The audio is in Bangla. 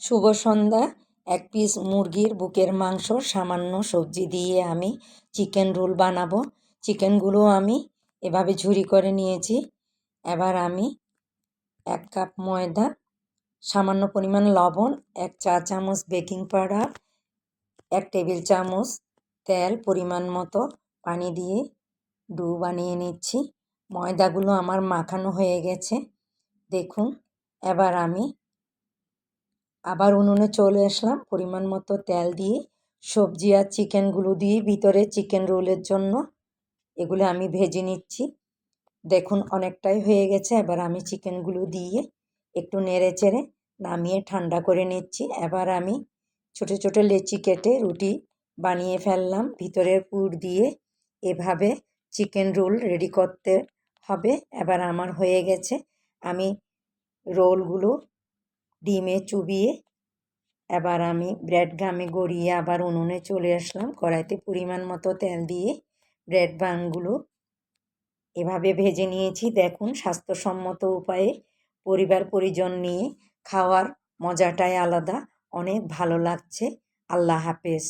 শুভ সন্ধ্যা। এক পিস মুরগির বুকের মাংস, সামান্য সবজি দিয়ে আমি চিকেন রোল বানাবো। চিকেনগুলো আমি এভাবে ঝুরি করে নিয়েছি। এবার আমি এক কাপ ময়দা, সামান্য পরিমাণ লবণ, এক চা চামচ বেকিং পাউডার, এক টেবিল চামচ তেল পরিমাণ মতো পানি দিয়ে ডু বানিয়ে নিচ্ছি। ময়দাগুলো আমার মাখানো হয়ে গেছে। দেখুন, এবার আমি আবার উনুনে চলে আসলাম পরিমাণ মতো তেল দিয়ে, সবজি আর চিকেনগুলো দিয়ে ভিতরে চিকেন রোলের জন্য। এগুলো আমি ভেজে নিচ্ছি। দেখুন অনেকটাই হয়ে গেছে, এবার আমি চিকেনগুলো দিয়ে একটু নেড়ে চেড়ে নামিয়ে ঠান্ডা করে নিচ্ছি। এবার আমি ছোটো ছোটো লেচি কেটে রুটি বানিয়ে ফেললাম। ভিতরের পুর দিয়ে এভাবে চিকেন রোল রেডি করতে হবে। এবার আমার হয়ে গেছে। আমি রোলগুলো ডিমে চুবিয়ে এবার আমি ব্রেড গামে গড়িয়ে আবার উনুনে চলে আসলাম। কড়াইতে পরিমাণ মতো তেল দিয়ে ব্রেড বানগুলো এভাবে ভেজে নিয়েছি। দেখুন, স্বাস্থ্যসম্মত উপায়ে পরিবার পরিজন নিয়ে খাওয়ার মজাটাই আলাদা। অনেক ভালো লাগছে। আল্লাহ হাফেজ।